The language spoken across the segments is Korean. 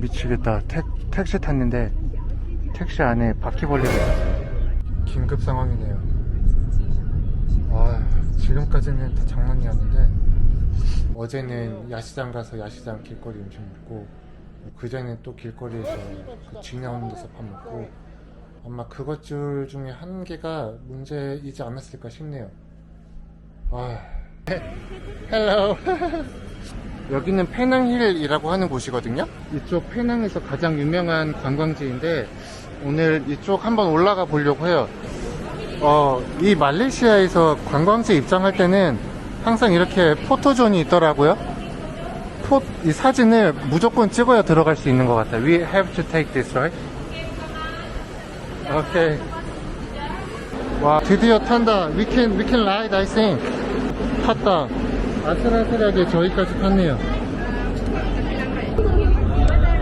미치겠다. 택, 택시 탔는데 택시 안에 바퀴벌레가 있었어요. 긴급 상황이네요. 아, 지금까지는 다 장난이었는데 어제는 야시장 가서 야시장 길거리 음식 먹고 그전에 또 길거리에서 그 쥐 나오는 데서 밥 먹고 아마 그것들 중에 한 개가 문제이지 않았을까 싶네요. 아, 헬로. 여기는 페낭힐이라고 하는 곳이거든요. 이쪽 페낭에서 가장 유명한 관광지인데 오늘 이쪽 한번 올라가 보려고 해요. 어, 이 말레이시아에서 관광지 입장할 때는 항상 이렇게 포토존이 있더라고요. 포, 이 사진을 무조건 찍어야 들어갈 수 있는 것 같아요. We have to take this, right? 오케이. 와, 드디어 탄다. We can, we can ride, I think. 탔다. 아슬아슬하게 저기까지 탔네요.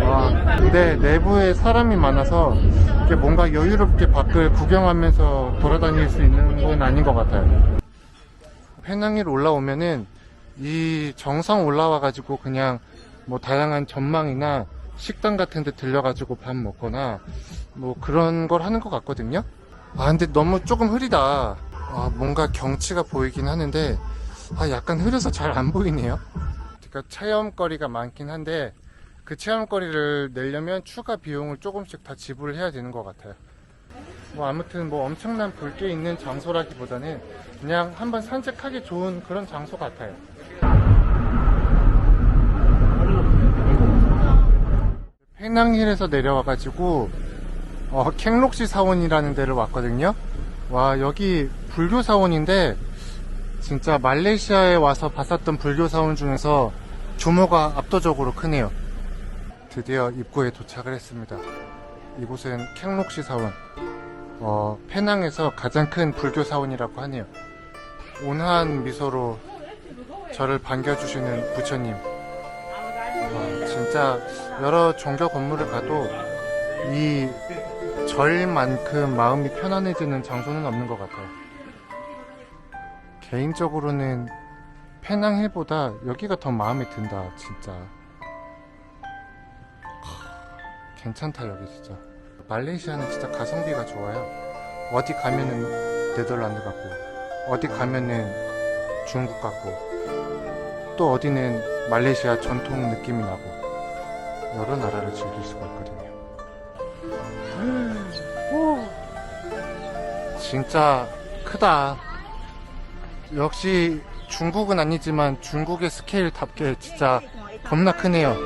와, 네, 내부에 사람이 많아서 이게 뭔가 여유롭게 밖을 구경하면서 돌아다닐 수 있는 건 아닌 것 같아요. 페낭이로 올라오면은 이 정상 올라와 가지고 그냥 뭐 다양한 전망이나 식당 같은 데 들려가지고 밥 먹거나 뭐 그런 걸 하는 것 같거든요. 아, 근데 너무 조금 흐리다. 아, 뭔가 경치가 보이긴 하는데 아, 약간 흐려서 잘 안 보이네요. 그러니까 체험거리가 많긴 한데 그 체험거리를 내려면 추가 비용을 조금씩 다 지불을 해야 되는 것 같아요. 뭐 아무튼 뭐 엄청난 볼 게 있는 장소라기보다는 그냥 한번 산책하기 좋은 그런 장소 같아요. 페낭힐에서 내려와가지고 어, 캥록시 사원이라는 데를 왔거든요. 와 여기 불교 사원인데 진짜 말레이시아에 와서 봤었던 불교 사원 중에서 규모가 압도적으로 크네요. 드디어 입구에 도착을 했습니다. 이곳은 캥록시 사원, 어, 페낭에서 가장 큰 불교 사원이라고 하네요. 온화한 미소로 저를 반겨주시는 부처님. 와, 진짜 여러 종교 건물을 가도 이 절만큼 마음이 편안해지는 장소는 없는 것 같아요. 개인적으로는 페낭힐보다 여기가 더 마음에 든다, 진짜. 하, 괜찮다, 여기 진짜. 말레이시아는 진짜 가성비가 좋아요. 어디 가면은 네덜란드 같고, 어디 가면은 중국 같고, 또 어디는 말레이시아 전통 느낌이 나고, 여러 나라를 즐길 수가 있거든요. 진짜 크다. 역시 중국은 아니지만 중국의 스케일답게 진짜 겁나 크네요.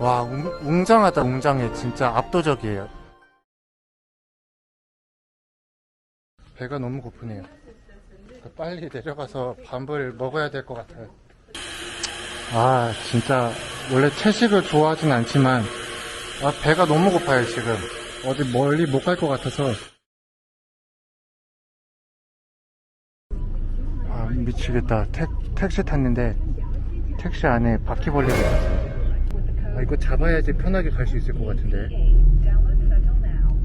와, 웅, 웅장하다, 웅장해. 진짜 압도적이에요. 배가 너무 고프네요. 빨리 내려가서 밥을 먹어야 될 것 같아요. 아, 진짜, 원래 채식을 좋아하진 않지만, 아, 배가 너무 고파요, 지금. 어디 멀리 못 갈 것 같아서. 미치겠다. 택, 택시 탔는데, 택시 안에 바퀴벌레가 있었어요. 아, 이거 잡아야지 편하게 갈 수 있을 것 같은데.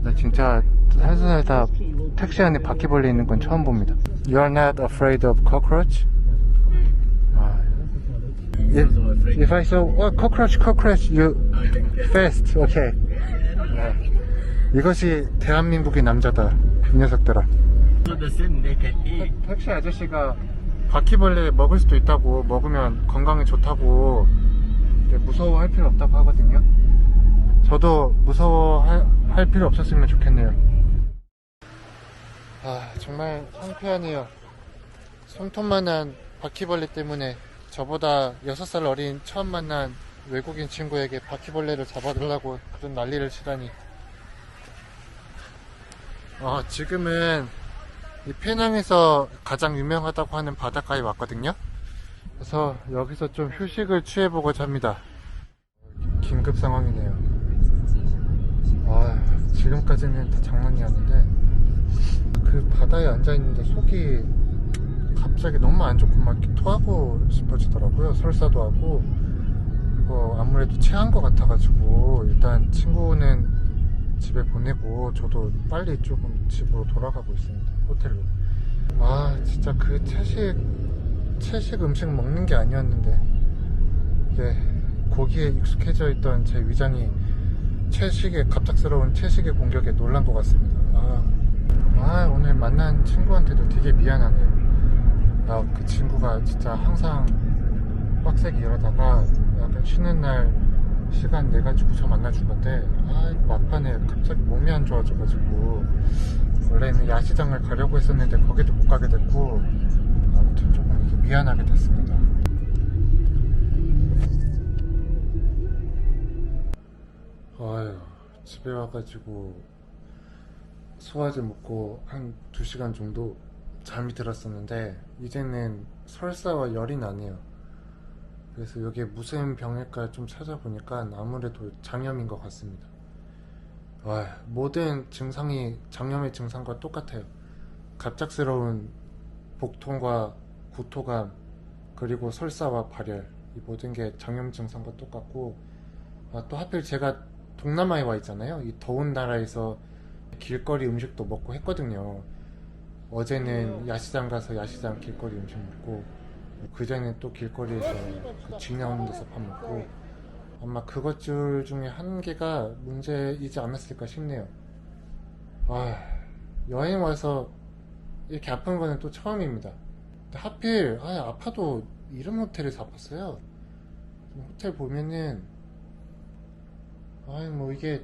나 진짜 살다 살다 택시 안에 바퀴벌레 있는 건 처음 봅니다. You are not afraid of cockroach? 아, if, if I saw oh, cockroach, cockroach, you fast, okay. 아, 이것이 대한민국의 남자다. 이 녀석들아. 택시 아저씨가 바퀴벌레 먹을 수도 있다고 먹으면 건강에 좋다고 무서워할 필요 없다고 하거든요. 저도 무서워할 할 필요 없었으면 좋겠네요. 아 정말 창피하네요. 손톱만한 바퀴벌레 때문에 저보다 6살 어린 처음 만난 외국인 친구에게 바퀴벌레를 잡아달라고 그런 난리를 치다니. 어, 지금은 이 페낭에서 가장 유명하다고 하는 바닷가에 왔거든요. 그래서 여기서 좀 휴식을 취해보고자 합니다. 긴급 상황이네요. 아, 지금까지는 다 장난이었는데 그 바다에 앉아있는데 속이 갑자기 너무 안 좋고 막 토하고 싶어지더라고요. 설사도 하고 이거 아무래도 체한 것 같아가지고 일단 친구는 집에 보내고 저도 빨리 조금 집으로 돌아가고 있습니다. 호텔로. 아 진짜 그 채식 채식 음식 먹는 게 아니었는데 이게 고기에 익숙해져 있던 제 위장이 채식의 갑작스러운 채식의 공격에 놀란 것 같습니다. 아, 아, 오늘 만난 친구한테도 되게 미안하네요. 아, 그 친구가 진짜 항상 빡세게 일하다가 약간 쉬는 날 시간 내 가지고 저 만나준 건데 아 막판에 갑자기 몸이 안 좋아져가지고 원래는 야시장을 가려고 했었는데 거기도 못 가게 됐고 아무튼 조금 이게 미안하게 됐습니다. 아유 집에 와가지고 소화제 먹고 한 2시간 정도 잠이 들었었는데 이제는 설사와 열이 나네요. 그래서 여기에 무슨 병일까 좀 찾아보니까 아무래도 장염인 것 같습니다. 와, 모든 증상이 장염의 증상과 똑같아요. 갑작스러운 복통과 구토감, 그리고 설사와 발열, 이 모든 게 장염 증상과 똑같고, 아, 또 하필 제가 동남아에 와 있잖아요. 이 더운 나라에서 길거리 음식도 먹고 했거든요. 어제는 야시장 가서 야시장 길거리 음식 먹고, 그전에 또 길거리에서 그쥐 나오는 데서 밥 먹고 아마 그것들 중에 한 개가 문제이지 않았을까 싶네요. 아, 여행 와서 이렇게 아픈 거는 또 처음입니다. 하필 아, 아파도 이런 호텔에서 아팠어요. 호텔 보면은 아이 뭐 이게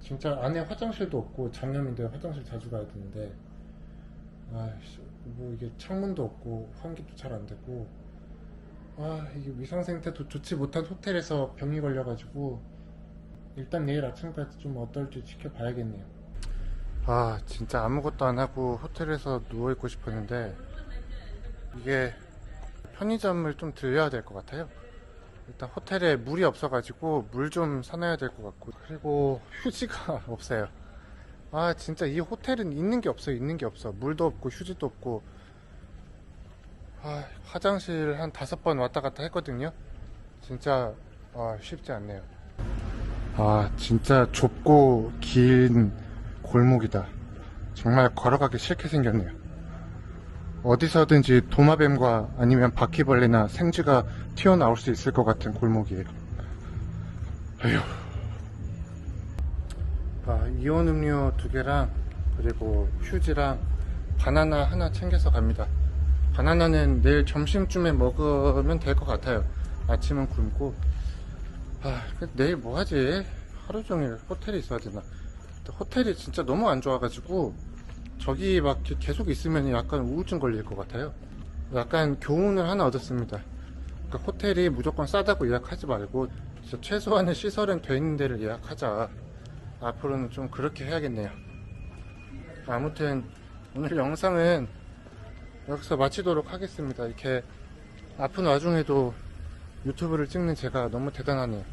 진짜 안에 화장실도 없고 장염인데 화장실 자주 가야 되는데 아이씨 뭐 이게 창문도 없고 환기도 잘 안 되고 아 이게 위생 상태도 좋지 못한 호텔에서 병이 걸려가지고 일단 내일 아침까지 좀 어떨지 지켜봐야겠네요. 아 진짜 아무것도 안 하고 호텔에서 누워 있고 싶었는데 이게 편의점을 좀 들려야 될 것 같아요. 일단 호텔에 물이 없어가지고 물 좀 사놔야 될 것 같고 그리고 휴지가 없어요. 아 진짜 이 호텔은 있는 게 없어요 있는 게 없어. 물도 없고 휴지도 없고. 아, 화장실 한 다섯 번 왔다 갔다 했거든요. 진짜 아, 쉽지 않네요. 아 진짜 좁고 긴 골목이다. 정말 걸어가기 싫게 생겼네요. 어디서든지 도마뱀과 아니면 바퀴벌레나 생쥐가 튀어나올 수 있을 것 같은 골목이에요. 에휴 아, 이온 음료 두 개랑 그리고 휴지랑 바나나 하나 챙겨서 갑니다. 바나나는 내일 점심쯤에 먹으면 될 것 같아요. 아침은 굶고. 아, 그 내일 뭐 하지? 하루 종일 호텔에 있어야 되나? 호텔이 진짜 너무 안 좋아가지고 저기 막 게- 계속 있으면 약간 우울증 걸릴 것 같아요. 약간 교훈을 하나 얻었습니다. 그러니까 호텔이 무조건 싸다고 예약하지 말고 최소한의 시설은 돼 있는 데를 예약하자. 앞으로는 좀 그렇게 해야겠네요. 아무튼 오늘 영상은 여기서 마치도록 하겠습니다. 이렇게 아픈 와중에도 유튜브를 찍는 제가 너무 대단하네요.